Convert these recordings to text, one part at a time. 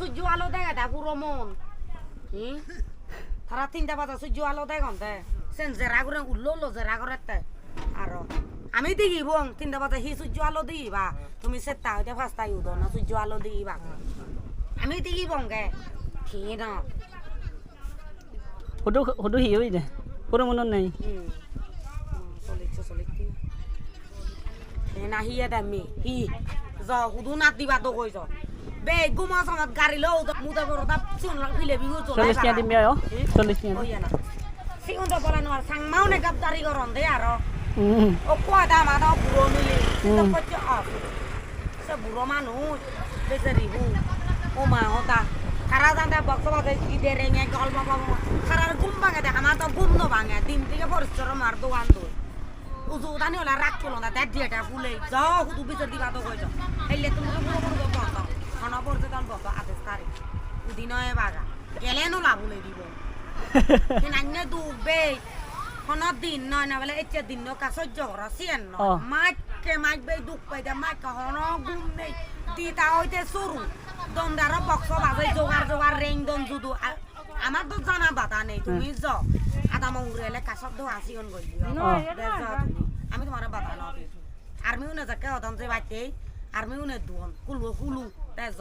সূর্য আলো দেখে দা পুরো মন তারা তিনটা বাজা সূর্য আলো দেখন দে সেন জেরা করে উল্লো উল্লো জেরা করে আর আমি দিই বং তিনটা বাজা হি সূর্য আলো দিই বা তুমি সেটা হইতে ফাস্তা ইউদ না সূর্য আলো দিই বা আমি দিই বং গে। ঠিক না। সদু সি হৈ দে। সৰু মনত নাই। হুম চলিছে চলিছে না হিয়ে দামি হি জ হুদু না দিবা তো কইছ বে গুমা সমাত গাড়ি লও মুদা বড় তা চিন লাগ ফিলে বিগু চলাই চল্লিছ টিয়া দিম dari goron de aro. Mm. O kwa da ma da buro ni le. Hmm. Ta ko cho off. Sa buro ma no. Be sa ri hu. O ma o ta. Kara dan da bok ba de ki de re nge gol ba ba. Kara gum ba de ama to gum no ba nge. Dim ti ke por choro mar do an do. Uzu da ni ola rak na bale eche din no ka sojjo ro sien no. Oh. Mak ke mak be duk pe da mak ka hono gum nei. Di ta hoite suru. Don daro boxo ba be jogar jogar ring don judu. A- আমার তো জানা বাতা নেই তুমি য আদা মৌরেলে কাছত দো আসিন গই Oh. আমি তোমার বাতা ন আর্মিও না যাকে অদন যে বাইতে আর্মিও না দুন কুলু কুলু তে য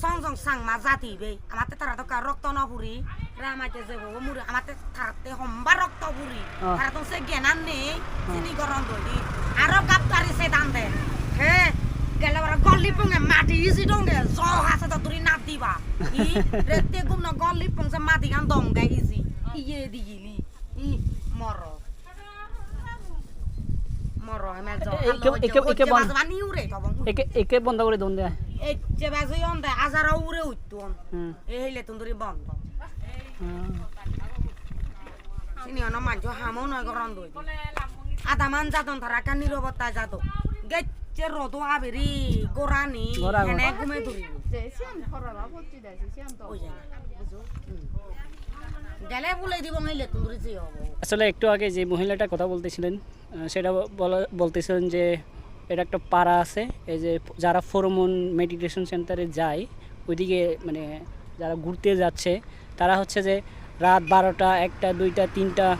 সং সং মা জাতি বে আমাতে তারা তো কার রক্ত নপুরি রামাইতে যে বউ মুরি আমাতে থাকতে হম্বা রক্ত পুরি Oh. তারা তো সে জ্ঞান নেই চিনি গরম দই আরও গাপ তারি সে দান দে হে গেলে বড় গল্লি পঙ্গে মাটি ইসি ডঙ্গে জ হাসে তো তুরি নাপ দিবা ই রেতে গুম না গল্লি পং সে মাটি গান দঙ্গে ইসি ইয়ে দিগিলি ই মর মর হেমে জ এ- একে- বন্ধ করে দোন দেয় এই বাজে অন্দে আজারা উরে উঠতুন এই হইলে তুন্দুরি বন্ধ। চিনি অন মানছো হামো নয় গরম দই আধা মান যাতন তারা কান নিরবতা যাত গেচ্ছে রোদ আবেরি গোরানি গোরা গোরা। এনে ঘুমে ধরি গেলে বলে দিব হইলে তুন্দুরি যে আসলে একটু আগে যে মহিলাটা কথা বলতেছিলেন সেটা বলা বলতেছিলেন যে এটা একটা পাড়া আছে, এই যে যারা ফোরমন মেডিটেশন সেন্টারে যায়, ওইদিকে মানে যারা ঘুরতে যাচ্ছে, তারা হচ্ছে যে রাত বারোটা, একটা, দুইটা, তিনটা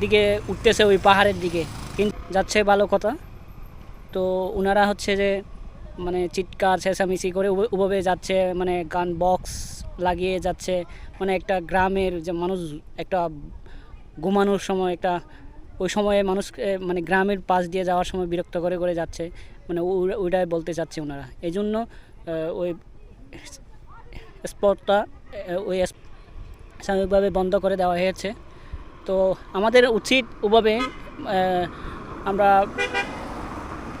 দিকে উঠতেছে ওই পাহাড়ের দিকে। কিন্তু যাচ্ছে ভালো কথা। তো ওনারা হচ্ছে যে মানে চিৎকার, চেঁচামেচি করে ওভ- ওভাবে যাচ্ছে মানে গান বক্স লাগিয়ে যাচ্ছে। মানে একটা গ্রামের যে মানুষ, একটা ঘুমানোর সময় একটা ওই সময়ে মানুষ মানে গ্রামের পাশ দিয়ে যাওয়ার সময় বিরক্ত করে করে যাচ্ছে। মানে ওইটাই বলতে চাচ্ছে ওনারা। এই জন্য ওই স্পটটা ওই সাময়িকভাবে বন্ধ করে দেওয়া হয়েছে। তো আমাদের উচিত ওভাবে আমরা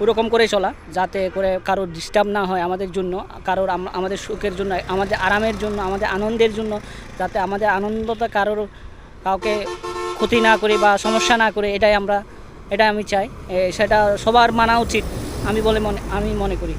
ওরকম করে চলা, যাতে করে কারোর ডিস্টার্ব না হয় আমাদের জন্য, কারোর আমাদের সুখের জন্য, আমাদের আরামের জন্য, আমাদের আনন্দের জন্য, যাতে আমাদের আনন্দটা কারোর, কাউকে ক্ষতি না করে বা সমস্যা না করে, এটাই আমরা এটা আমি চাই। সেটা সবার মানা উচিত, আমি বলে মনে, আমি মনে করি।